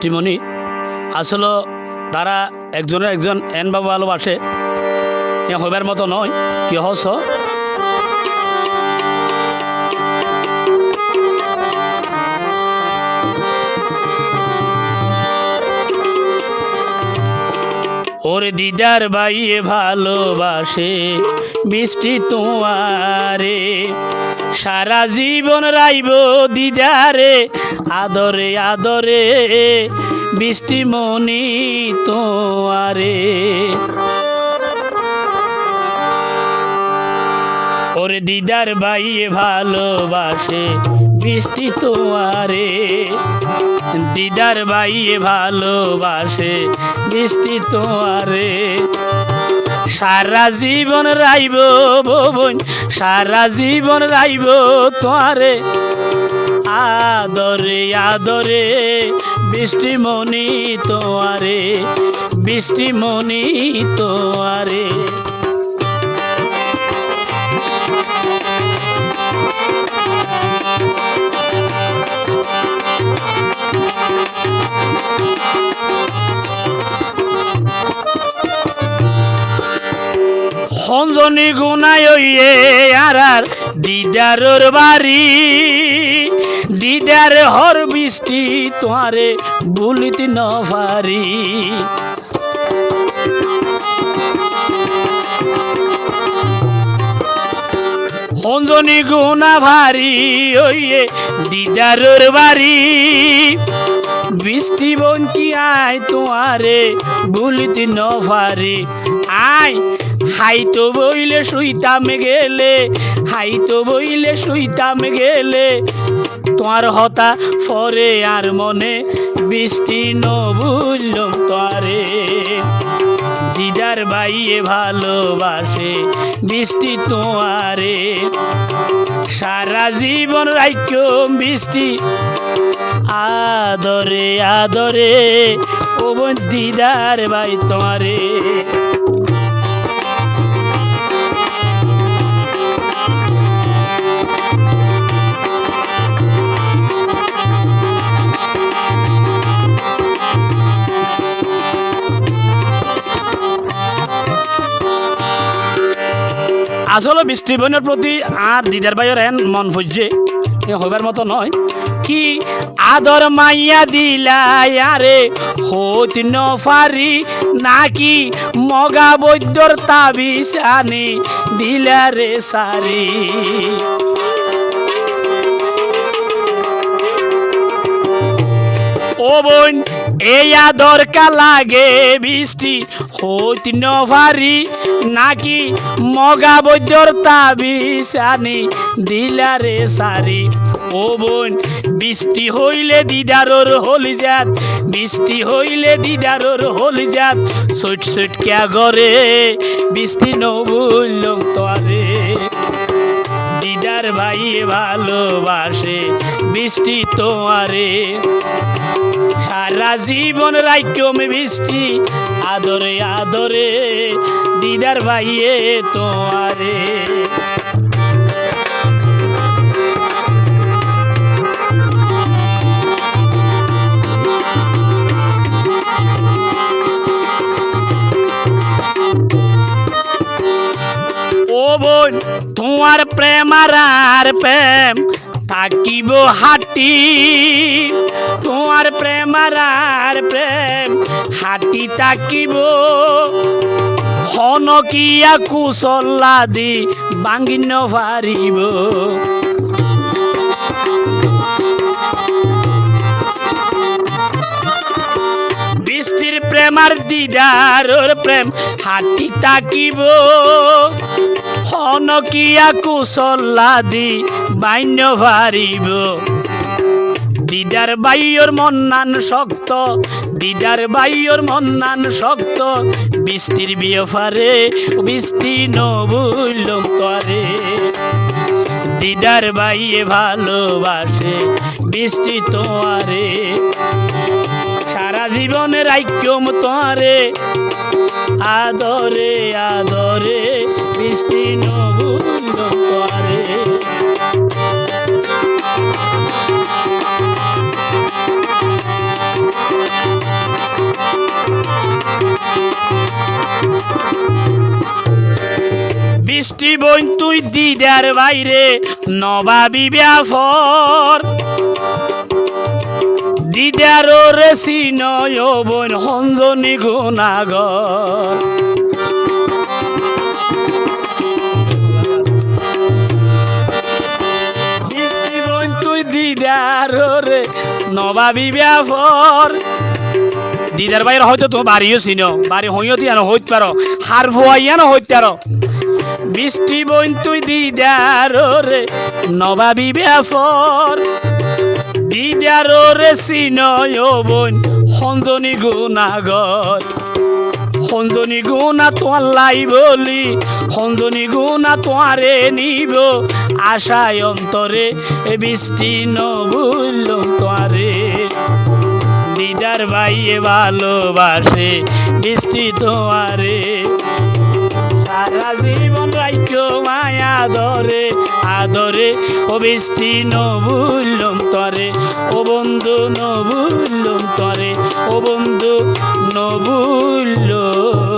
টিমনি আসলে তারা একজনের একজন এন বাবু ভালোবাসে এ হইবার মতো নয়, কি হস? ওরে দিদার বাইয়ে ভালোবাসে, মিষ্টি তোমারে। সারা জীবন রাইব দিদারে, আদরে আদরে, বৃষ্টি মনি তোমারে। ওরে দিদার বাইয়ে ভালোবাসে বৃষ্টি তোমারে। দিদার বাইয়ে ভালোবাসে বৃষ্টি তোমারে। সারা জীবন রাইব বোন সারা জীবন রাইব তোয়ারে আদরে আদরে বৃষ্টিমণি তোয়ারে বৃষ্টিমণি তোমারে। সঞ্জনী গুনাই ইয়ে আর আর দিদারর বাড়ি। দিদার হর বৃষ্টি তোমারে বলিতে ন পারি। সঞ্জনী গুনা ভারি ওইয়ে দিদারর বাড়ি। বৃষ্টি বন্তি আয় তোমারে ভুলিতে ন পারে আয়, হাইতো বইলে শুইতাম গেলে, হাইতো বইলে শুইতাম গেলে। তোমার হতা পরে আর মনে, বৃষ্টি ন বুঝলাম দিদার বাইয়ে ভালোবাসে, বৃষ্টি তোমারে। সারা জীবন রাখ্য বৃষ্টি, আদরে আদরে, ও দিদার ভাই তোমারে। আসলে মিষ্টি বোনের প্রতি আর দিদার ভাইয়ের এন মন ভুজছে এ হইবার মতো নয়। কি আদর মাইয়া দিলাই, আরে পারি নাকি মগা বৈদ্যর তাবিস আনি দিলারে সারি। বোন এই আদর কা লাগে বৃষ্টি। হইত নভারি, নাকি মগা বৈদ্যর তাবিজ আনি দিলারে সারি। ও বোন, বৃষ্টি হইলে দিদারর হলি যাত বৃষ্টি হইলে দিদারর হলি যাত সুট সুট ক্যা গরে বৃষ্টি নবুল্লম তোয়ারে দিদার ভাই ভালোবাসে বৃষ্টি তোমারে। সারা জীবন রাইকম বৃষ্টি আদরে আদরে দিদার ভাইয়ে তোমারে। তোমার প্রেম আর প্রেম থাকিব হাটি। তোমার প্রেম আর প্রেম হাটি তাকিব হনকিয়া কুশলা দি বাঙ্গি নভারিব বৃষ্টির প্রেম আর দিদারর প্রেম হাতি তাকিব হনকিয়া কুশলা দি বাইন্য ভারিব। দিদার বাইয়র মন্নান শক্ত, দিদার বাইয়র মন্নান শক্ত, বৃষ্টির বিয়ফারে বৃষ্টি নবুলম তরে দিদার বাইয়ে ভালোবাসে বৃষ্টি তোমারে। আজীবনের ঐক্যম তরে। আদরে আদরে কৃষ্টি নবুন্দ তরে। বৃষ্টি বইন তুই দিদার বাইরে, নবাবি ব্যাফর। দিদার রে সিনয় বোন হঞ্জনি গুণাগর। দিদার রে নবাবি ব্যাফর দিদার বাইরে হয়তো তোমার বাড়িও চিনো বাড়ি হইও দিয়া না, হইতে পারো। হার ভুয়াইয়া না হইতে পারো। বৃষ্টি বইন তুই দিদার রে নবাবি ব্যাফর দিদার রে চিনয় বোন সঞ্জনী গুণাগর সঞ্জনী গুণা তোমার লাই বলি সঞ্জনী গুণা তোমারে নিব। আশায় অন্তরে এ বৃষ্টি নবুল তোমারে দিদার ভাইয়ে ভালোবাসে বৃষ্টি তোমারে সারা জীবন রাইক্য মায়া ধরে। আদরে ও বৃষ্টি নবুল্লম তরে ও বন্ধু নবুল্লম তরে ও বন্ধু নবুল্লম